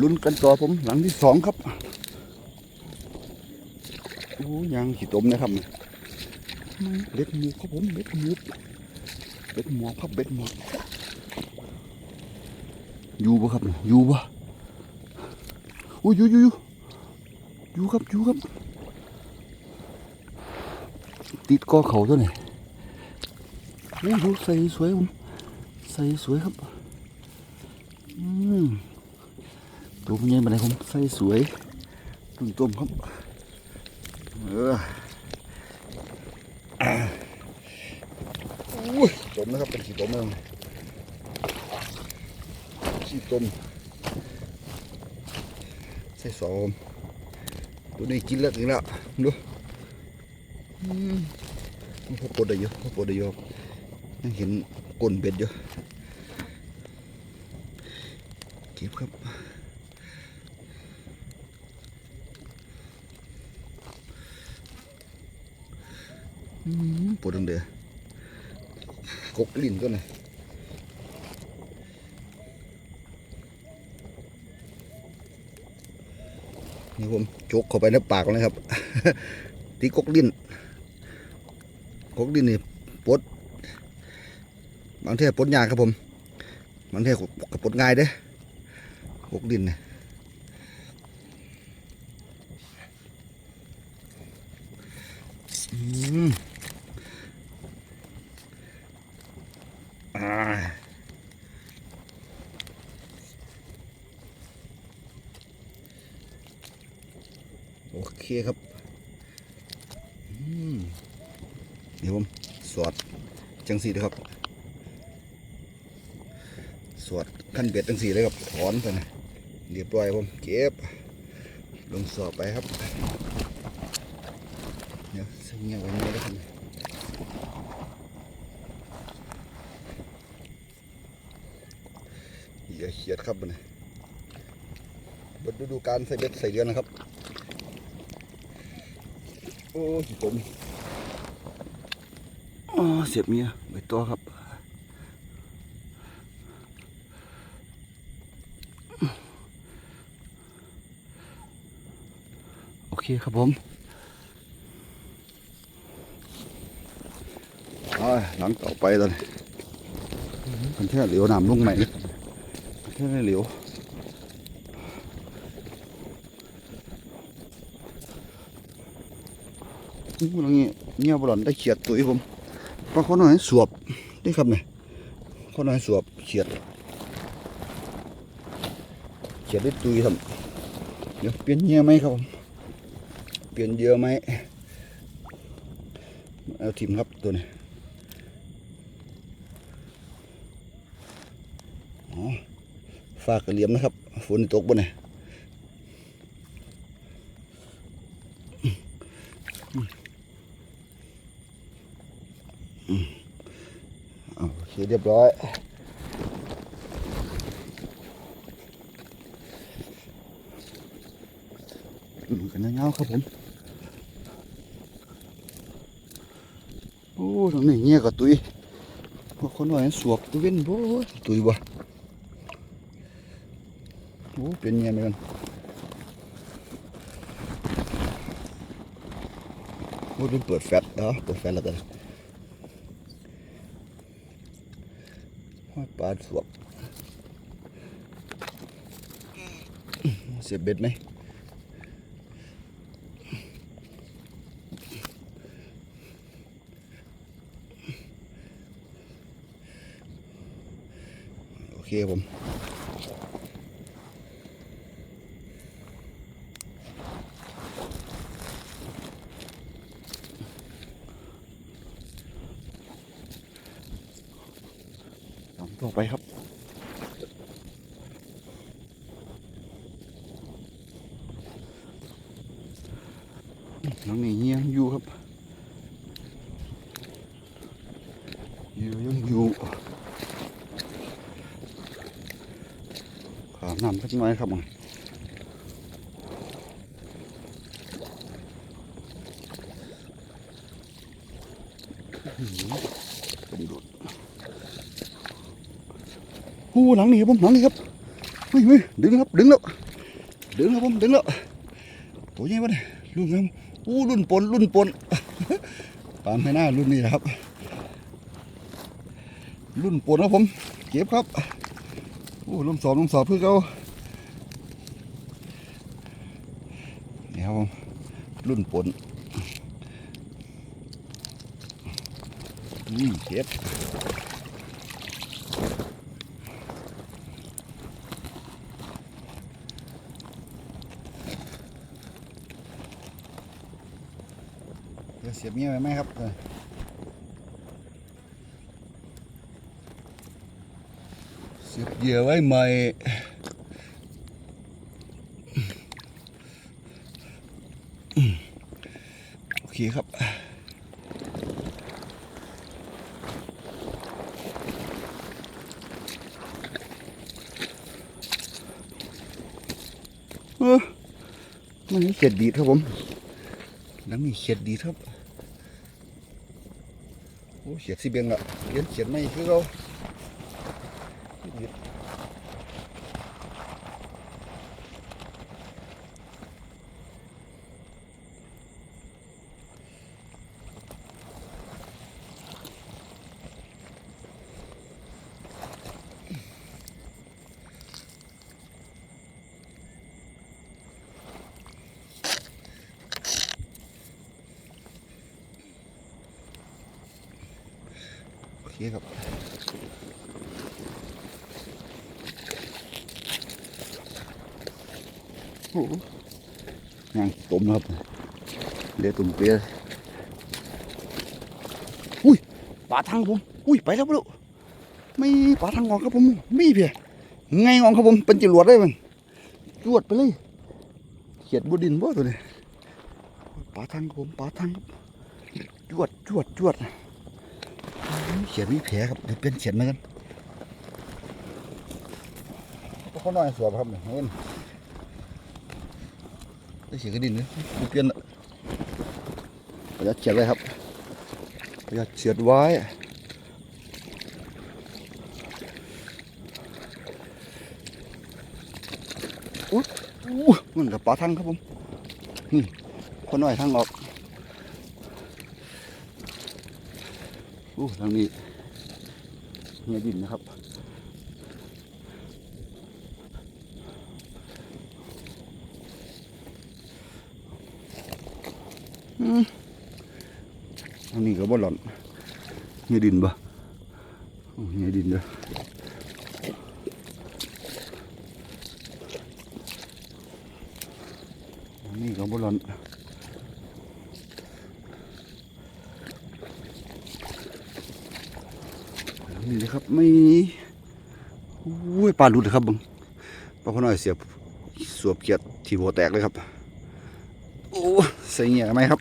ลุ้นกันต่อผมหลังที่สองครับโอ้ยังขีดตมนะครับเบ็ดหมูครับผมเบ็ดหมูเบ็ดหมอครับเบ็ดหมออยู่ปะครับอยู่ปะโอ้ยอยู่อยู่อยู่อยู่ครับอยู่ครับ ติดกอเขาตัวนี้โอ้ยใส่สวยผมใส่สวยครับ อืม ตัวมันใหญ่มาไหนผมใส่สวยตุ่มต้มครับเอออุ้ยต้มนะครับเป็นขี้ต้มเลยขี้ต้มใส่สองตัวนี้กินแล้วกินแล้วดูอืมพอปวดได้เยอะพอปวดได้เยอะยังเห็นก้นเบ็ดอยู่เก็บครับอืม ปวดดังเดือกกลิ้นก็หน่อยนี่ผมจกเข้าไปในปากเลยครับตีกกลิ้นกกลิ้นนี่ปวดบางทีปวดยากครับผมบางทีก็ปวดง่ายเด้พวกดินเนี่ยอืมอ่า โอเคครับเดี๋ยวผมสวดจังสีเลยครับสวดขั้นเบ็ดจังสีเลยครับถอนไปนะเรียบร้อยผมเก็บ ลงสอบไปครับเดี๋ยวเงียบไว้ไม่ได้ครับอย่าเขียดครับมันะบดฤดูการใส่เบ็ดใส่เดือนนะครับ โอ้ยผมอ๋อเสียบเมียไปตัวครับโอเคครับผมอ่าหลังต่อไปตอนนี้มันแค่เหลียวน้ำลงใหม่เลยแค่เหลียว ตรงนี้เงี้ยบอลได้เขียดตุ้ยผมปลาเขาหน่อยสวบนี่ครับเนี่ยเขาหน่อยสวบเขียด เขียดได้ตุ้ยครับเดี๋ยวเปลี่ยนเงี้ยไหมครับผมเปลี่ยนเยอะไหมเอาทิมครับตัวนี้อ๋อฝากกระเหลี่ยมนะครับฝนตกบนนี่เอา โอเคเรียบร้อยดูกันเงาๆครับผมโอ้ตรงนี้เงี้ยกับตุยพวกคนหน่อยสวบตุยเว้นโอ้ตุยบ่โอ้เป็นเงี้ยเหมือนกันโอ้ดูเปิดแฟลชเนาะเปิดแฟลชแล้วกันห้อย ปลาสวบเสียบเบ็ดไหมโอเคผม ลงต่อไปครับ น้องนี่เงียงอยู่ครับอยู่ยังอยู่ขามน้ำสักหน่อยครับมัน เป็นดุดหูหลังนี้ครับผมหลังนี้ครับฮ้ยเฮ้ยดึงครับดึงแล้วดึงครับผมดึงแล้วตัวใหญ่ปะเนี่ยรุ่นครับอู้รุ่นปนรุ่นปนปานให้หน้ารุ่นนี้นะครับ รุ่นปนครับผม เก็บครับโอ้ลมสอบลมสอบเพื่อเขานี่ครับผมรุ่นปนนี่เก็บ เดี๋ยวเสียบเงี้ยไว้ไหมครับเสียบเหยื่อไว้ใหม่โอเคครับมันเขียดดีครับผม แล้วมีเขียดดีครับ โอ้เขียดสิเบียงละเขียนเขียดไม่คือเรา เคครับโอ้ยังต้มนะครับเดี๋ยวตุ่มเปียอุ้ยปลาทางผม อุ้ยไปแล้วปะลูกไม่ปลาทางงอกครับผมไม่เพียไงงอกครับผมเป็นจิรวดได้มันจวดไปเลยเขียดบดินบ่ตัวนี้ปลาทางผมปลาทางจวดจวดจวด เขียนมีแผลครับเดี๋ยวเป็นเขียนมากันเขาน้อยสวบครับเนี่ยเห็นได้เขียนกระดิ่งเลยดูเปลี่ยนละประหยัดเขียนไว้ครับประหยัดเขียนไว้อุ๊ยอู้มันกับปลาทังครับผมนี่คนน้อยทางออก อู้ทางนี้เงียดินนะครับอืมทางนี้ก็บ่หล่อนเงียดินบ่โอ้เงียดินเด้อทางนี้ก็บ่หล่อน นี่นะครับไม่อุ้ยปลาหลุดเลยครับบังปลาพน้อยเสียบสวบเกียดทีโบแตกเลยครับโอ้ใส่เงี้ยไหมครับ